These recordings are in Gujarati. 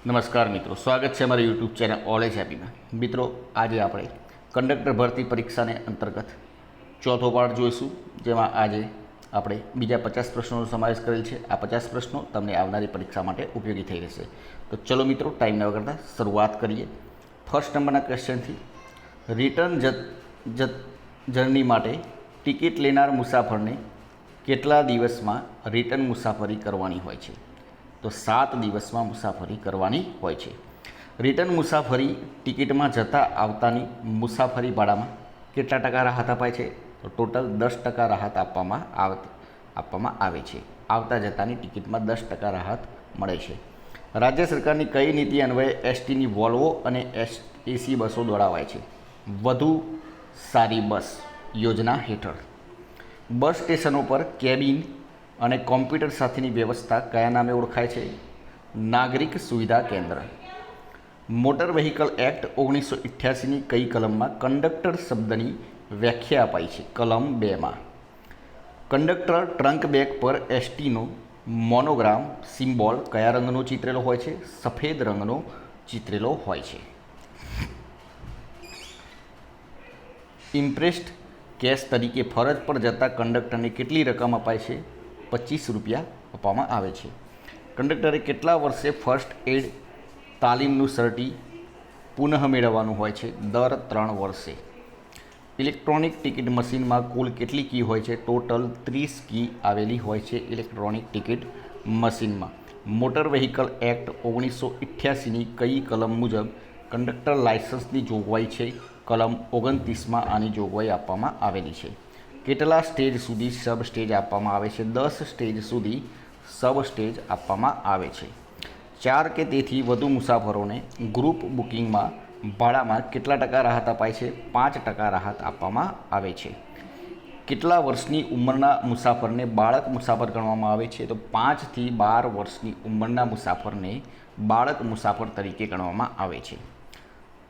નમસ્કાર મિત્રો, સ્વાગત છે અમારી યુટ્યુબ ચેનલ ઓલેજ હેપીમાં મિત્રો, આજે આપણે કંડક્ટર ભરતી પરીક્ષાને અંતર્ગત ચોથો પાઠ જોઈશું, જેમાં આજે આપણે બીજા પચાસ પ્રશ્નોનો સમાવેશ કરેલ છે. આ પચાસ પ્રશ્નો તમને આવનારી પરીક્ષા માટે ઉપયોગી થઈ રહેશે. તો ચલો મિત્રો ટાઈમ ન વગરતા શરૂઆત કરીએ. ફર્સ્ટ નંબરના ક્વેશ્ચનથી રિટર્ન જત જર્ની માટે ટિકિટ લેનાર મુસાફરને કેટલા દિવસમાં રિટર્ન મુસાફરી કરવાની હોય છે? તો સાત દિવસમાં મુસાફરી કરવાની હોય છે. રિટર્ન મુસાફરી ટિકિટમાં જતા આવતાની મુસાફરી ભાડામાં કેટલા ટકા રાહત અપાય છે? તો ટોટલ દસ ટકા રાહત આપવામાં આવ, આપવામાં આવે છે. આવતા જતાની ટિકિટમાં દસ ટકા રાહત મળે છે. રાજ્ય સરકારની કઈ નીતિ અન્વયે એસટીની વોલ્વો અને એસ એસી બસો દોડાવાય છે? વધુ સારી બસ યોજના હેઠળ. બસ સ્ટેશનો પર કેબિન અને કોમ્પ્યુટર સાથેની વ્યવસ્થા કયા નામે ઓળખાય છે? નાગરિક સુવિધા કેન્દ્ર. મોટર વ્હીકલ એક્ટ ઓગણીસો અઠ્યાસીની કઈ કલમમાં કંડક્ટર શબ્દની વ્યાખ્યા અપાઈ છે? કલમ બેમાં. કંડક્ટર ટ્રંક બેગ પર એસટીનો મોનોગ્રામ સિમ્બોલ કયા રંગનો ચિત્રેલો હોય છે? સફેદ રંગનો ચિત્રેલો હોય છે. ઇમ્પ્રેસ્ડ કેશ તરીકે ફરજ પર જતા કંડક્ટરને કેટલી રકમ અપાય છે? પચીસ રૂપિયા આપવામાં આવે છે. કંડક્ટરે કેટલા વર્ષે ફર્સ્ટ એડ તાલીમનું સર્ટી પુનઃ મેળવવાનું હોય છે? દર ત્રણ વર્ષે. ઇલેક્ટ્રોનિક ટિકિટ મશીનમાં કુલ કેટલી કી હોય છે? ટોટલ ત્રીસ કી આવેલી હોય છે ઇલેક્ટ્રોનિક ટિકિટ મશીનમાં. મોટર વ્હીકલ એક્ટ ઓગણીસો અઠ્યાસીની કઈ કલમ મુજબ કંડક્ટર લાયસન્સની જોગવાઈ છે? કલમ ઓગણત્રીસમાં આની જોગવાઈ આપવામાં આવેલી છે. કેટલા સ્ટેજ સુધી સબ સ્ટેજ આપવામાં આવે છે? દસ સ્ટેજ સુધી સબ સ્ટેજ આપવામાં આવે છે. ચાર કે તેથી વધુ મુસાફરોને ગ્રુપ બુકિંગમાં ભાડામાં કેટલા ટકા રાહત અપાય છે? પાંચ ટકા રાહત આપવામાં આવે છે. કેટલા વર્ષની ઉંમરના મુસાફરને બાળક મુસાફર ગણવામાં આવે છે? તો પાંચથી બાર વર્ષની ઉંમરના મુસાફરને બાળક મુસાફર તરીકે ગણવામાં આવે છે.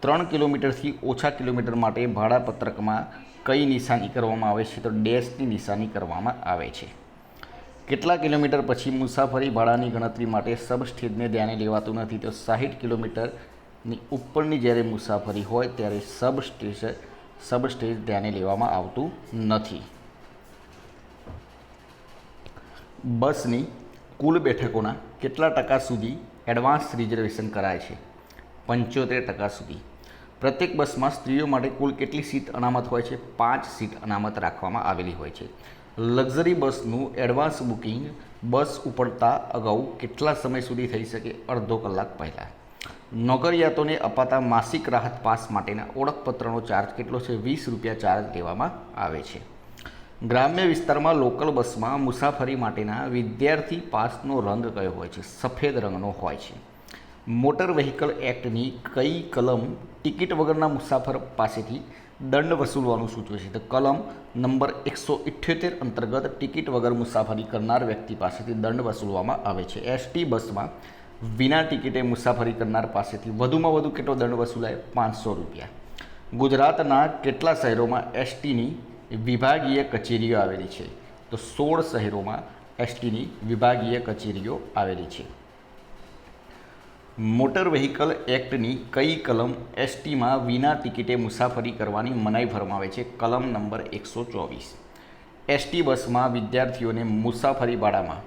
ત્રણ કિલોમીટરથી ઓછા કિલોમીટર માટે ભાડાપત્રકમાં કઈ નિશાની કરવામાં આવે છે? તો ડેશની નિશાની કરવામાં આવે છે. કેટલા કિલોમીટર પછી મુસાફરી ભાડાની ગણતરી માટે સબસ્ટેજને ધ્યાને લેવાતું નથી? તો સાહીઠ કિલોમીટરની ઉપરની જ્યારે મુસાફરી હોય ત્યારે સબ સ્ટેજ સબ સ્ટેજ ધ્યાને લેવામાં આવતું નથી. બસની કુલ બેઠકોના કેટલા ટકા સુધી એડવાન્સ રિઝર્વેશન કરાય છે? પંચોતેર ટકા સુધી. પ્રત્યેક બસમાં સ્ત્રીઓ માટે કુલ કેટલી સીટ અનામત હોય છે? પાંચ સીટ અનામત રાખવામાં આવેલી હોય છે. લક્ઝરી બસનું એડવાન્સ બુકિંગ બસ ઉપડતા અગાઉ કેટલા સમય સુધી થઈ શકે? અડધો કલાક પહેલાં. નોકરિયાતોને અપાતા માસિક રાહત પાસ માટેના ઓળખપત્રનો ચાર્જ કેટલો છે? વીસ રૂપિયા ચાર્જ લેવામાં આવે છે. ગ્રામ્ય વિસ્તારમાં લોકલ બસમાં મુસાફરી માટેના વિદ્યાર્થી પાસનો રંગ કયો હોય છે? સફેદ રંગનો હોય છે. મોટર વ્હીકલ એક્ટની કઈ કલમ ટિકિટ વગરના મુસાફર પાસેથી દંડ વસૂલવાનું સૂચવે છે? તો કલમ નંબર એકસો ઇઠ્યોતેર અંતર્ગત ટિકિટ વગર મુસાફરી કરનાર વ્યક્તિ પાસેથી દંડ વસૂલવામાં આવે છે. એસટી બસમાં વિના ટિકિટે મુસાફરી કરનાર પાસેથી વધુમાં વધુ કેટલો દંડ વસૂલાય? પાંચસો રૂપિયા. ગુજરાતના કેટલા શહેરોમાં એસટીની વિભાગીય કચેરીઓ આવેલી છે? તો સોળ શહેરોમાં એસટીની વિભાગીય કચેરીઓ આવેલી છે. મોટર વ્હીકલ એક્ટની કઈ કલમ એસટીમાં વિના ટિકિટે મુસાફરી કરવાની મનાઈ ફરમાવે છે? કલમ નંબર એકસો ચોવીસ. એસટી બસમાં વિદ્યાર્થીઓને મુસાફરી ભાડામાં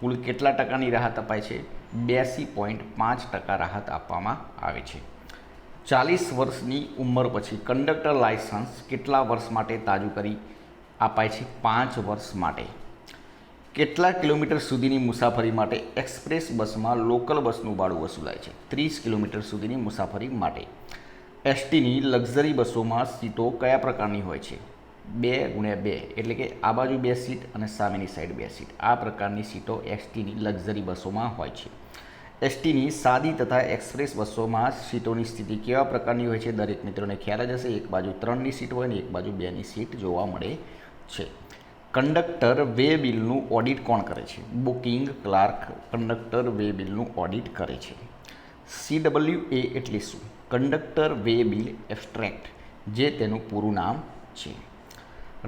કુલ કેટલા ટકાની રાહત અપાય છે? બ્યાસી પોઈન્ટ પાંચ ટકા રાહત આપવામાં આવે છે. ચાલીસ વર્ષની ઉંમર પછી કંડક્ટર લાયસન્સ કેટલા વર્ષ માટે તાજું કરી અપાય છે? પાંચ વર્ષ માટે. કેટલા કિલોમીટર સુધીની મુસાફરી માટે એક્સપ્રેસ બસમાં લોકલ બસનું ભાડું વસૂલાય છે. ત્રીસ કિલોમીટર સુધીની મુસાફરી માટે. એસટીની લક્ઝરી બસોમાં સીટો કયા પ્રકારની હોય છે? બે ગુણ્યા બે, એટલે કે આ બાજુ બે સીટ અને સામેની સાઈડ બે સીટ. આ પ્રકારની સીટો એસટીની લક્ઝરી બસોમાં હોય છે. એસટીની સાદી તથા એક્સપ્રેસ બસોમાં સીટોની સ્થિતિ કેવા પ્રકારની હોય છે? દરેક મિત્રોને ખ્યાલ જ હશે. એક બાજુ ત્રણની સીટ હોય ને એક બાજુ બેની સીટ જોવા મળે છે. કંડક્ટર વે બિલનું ઓડિટ કોણ કરે છે? બુકિંગ ક્લાર્ક કંડક્ટર વે બિલનું ઓડિટ કરે છે. સી ડબલ્યુ એ એટલે શું? કંડક્ટર વે બિલ એબ્સ્ટ્રેક્ટ, જે તેનું પૂરું નામ છે.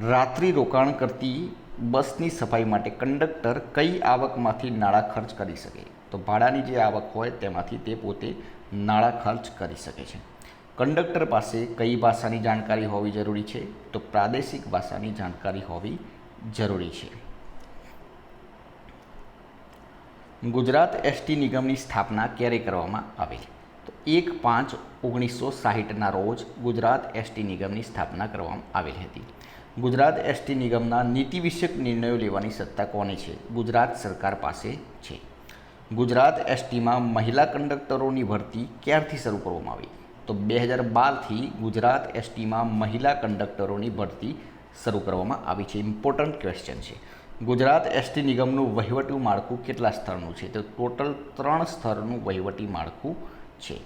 રાત્રિ રોકાણ કરતી બસની સફાઈ માટે કંડક્ટર કઈ આવકમાંથી નાણાં ખર્ચ કરી શકે? તો ભાડાની જે આવક હોય તેમાંથી તે પોતે નાણાં ખર્ચ કરી શકે છે. કંડક્ટર પાસે કઈ ભાષાની જાણકારી હોવી જરૂરી છે? તો પ્રાદેશિક ભાષાની જાણકારી હોવી જરૂરી છે. ગુજરાત એસટી નિગમની સ્થાપના ક્યારે કરવામાં આવી? તો એક પાંચ ઓગણીસો સાહીઠના રોજ ગુજરાત એસટી નિગમની સ્થાપના કરવામાં આવેલી હતી. ગુજરાત એસટી નિગમના નીતિ વિષયક નિર્ણયો લેવાની સત્તા કોની છે? ગુજરાત સરકાર પાસે છે. ગુજરાત એસટીમાં મહિલા કંડક્ટરોની ભરતી ક્યારથી શરૂ કરવામાં આવી? તો બે હજાર બારથી ગુજરાત એસટીમાં મહિલા કંડક્ટરોની ભરતી શરૂ કરવામાં આવી છે. ઇમ્પોર્ટન્ટ ક્વેશ્ચન છે. ગુજરાત એસટી નિગમનું વહીવટી માળખું કેટલા સ્તરનું છે? તો ટોટલ ત્રણ સ્તરનું વહીવટી માળખું છે.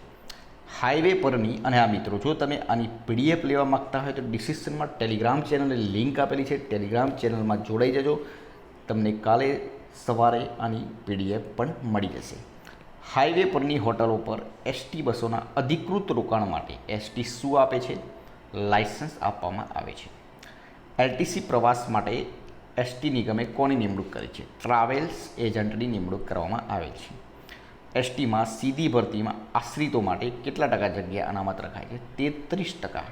હાઈવે પરની, અને આ મિત્રો, જો તમે આની પીડીએફ લેવા માગતા હોય તો ડિસ્ક્રિપ્શનમાં ટેલિગ્રામ ચેનલની લિંક આપેલી છે. ટેલિગ્રામ ચેનલમાં જોડાઈ જજો. તમને કાલે સવારે આની પીડીએફ પણ મળી જશે. હાઈવે પરની હોટલો પર એસટી બસોના અધિકૃત રોકાણ માટે એસટી શું આપે છે? લાઇસન્સ આપવામાં આવે છે. એલટીસી પ્રવાસ માટે એસટી નિગમે કોની નિમણૂક કરી છે? ટ્રાવેલ્સ એજન્ટની નિમણૂક કરવામાં આવેલ છે. એસટીમાં સીધી ભરતીમાં આશ્રિતો માટે કેટલા ટકા જગ્યા અનામત રખાય છે? તેત્રીસ ટકા.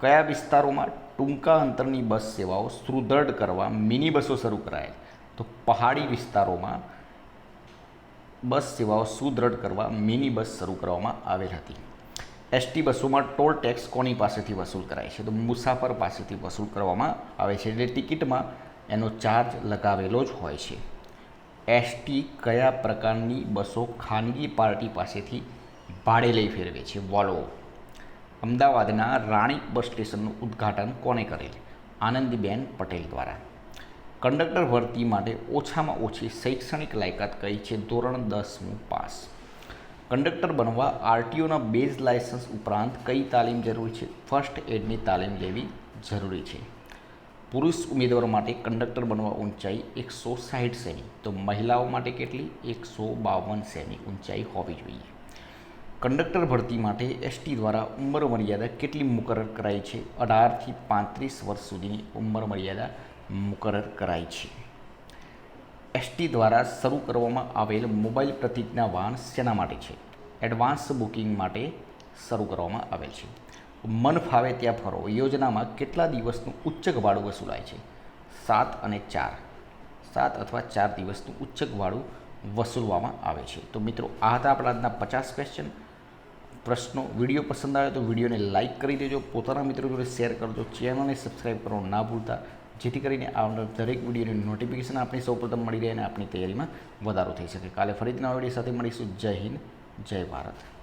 કયા વિસ્તારોમાં ટૂંકા અંતરની બસ સેવાઓ સુદૃઢ કરવા મિની બસો શરૂ કરાયેલ? તો પહાડી વિસ્તારોમાં બસ સેવાઓ સુદૃઢ કરવા મિની બસ શરૂ કરવામાં આવેલ હતી. એસટી બસોમાં ટોલ ટેક્સ કોની પાસેથી વસૂલ કરાય છે? તો મુસાફર પાસેથી વસૂલ કરવામાં આવે છે એટલે ટિકિટમાં એનો ચાર્જ લગાવેલો જ હોય છે. એસટી કયા પ્રકારની બસો ખાનગી પાર્ટી પાસેથી ભાડે લઈ ફેરવે છે? વોલ્વો અમદાવાદના રાણી બસ સ્ટેશનનું ઉદ્ઘાટન કોને કરેલ? આનંદીબેન પટેલ દ્વારા. કંડક્ટર ભરતી માટે ઓછામાં ઓછી શૈક્ષણિક લાયકાત કઈ છે? ધોરણ દસમું પાસ. કંડક્ટર બનવા આરટીઓના બેઝ લાયસન્સ ઉપરાંત કઈ તાલીમ જરૂરી છે? ફર્સ્ટ એડની તાલીમ લેવી જરૂરી છે. પુરુષ ઉમેદવારો માટે કંડક્ટર બનવા ઊંચાઈ એકસો સાહીઠ સેમી, તો મહિલાઓ માટે કેટલી? એકસો બાવન સેમી ઊંચાઈ હોવી જોઈએ. કંડક્ટર ભરતી માટે એસટી દ્વારા ઉંમર મર્યાદા કેટલી મુકરર કરાઈ છે? અઢારથી પાંત્રીસ વર્ષ સુધીની ઉંમર મર્યાદા મુકરર કરાઈ છે. એસટી દ્વારા શરૂ કરવામાં આવેલ મોબાઈલ પ્રતિજ્ઞા વાહન શેના માટે છે? એડવાન્સ બુકિંગ માટે શરૂ કરવામાં આવેલ છે. મન ફાવે ત્યાં ફરો. યોજનામાં કેટલા દિવસનું ઉચ્ચક ભાડું વસૂલાય છે? સાત અને ચાર. સાત અથવા ચાર દિવસનું ઉચ્ચક ભાડું વસૂલવામાં આવે છે. તો મિત્રો, આ હતા આપણા આજના પચાસ ક્વેશ્ચન પ્રશ્નો. વીડિયો પસંદ આવે તો વિડીયોને લાઇક કરી દેજો. પોતાના મિત્રો જોડે શેર કરજો. ચેનલને સબસ્ક્રાઈબ કરવાનું ના ભૂલતા. જેથી કરીને આવનાર દરેક વિડીયોની નોટિફિકેશન આપણી સૌપ્રથમ મળી રહે અને આપણી તૈયારીમાં વધારો થઈ શકે. કાલે ફરીથી નવા વીડિયો સાથે મળીશું. જય હિન્દ, જય ભારત.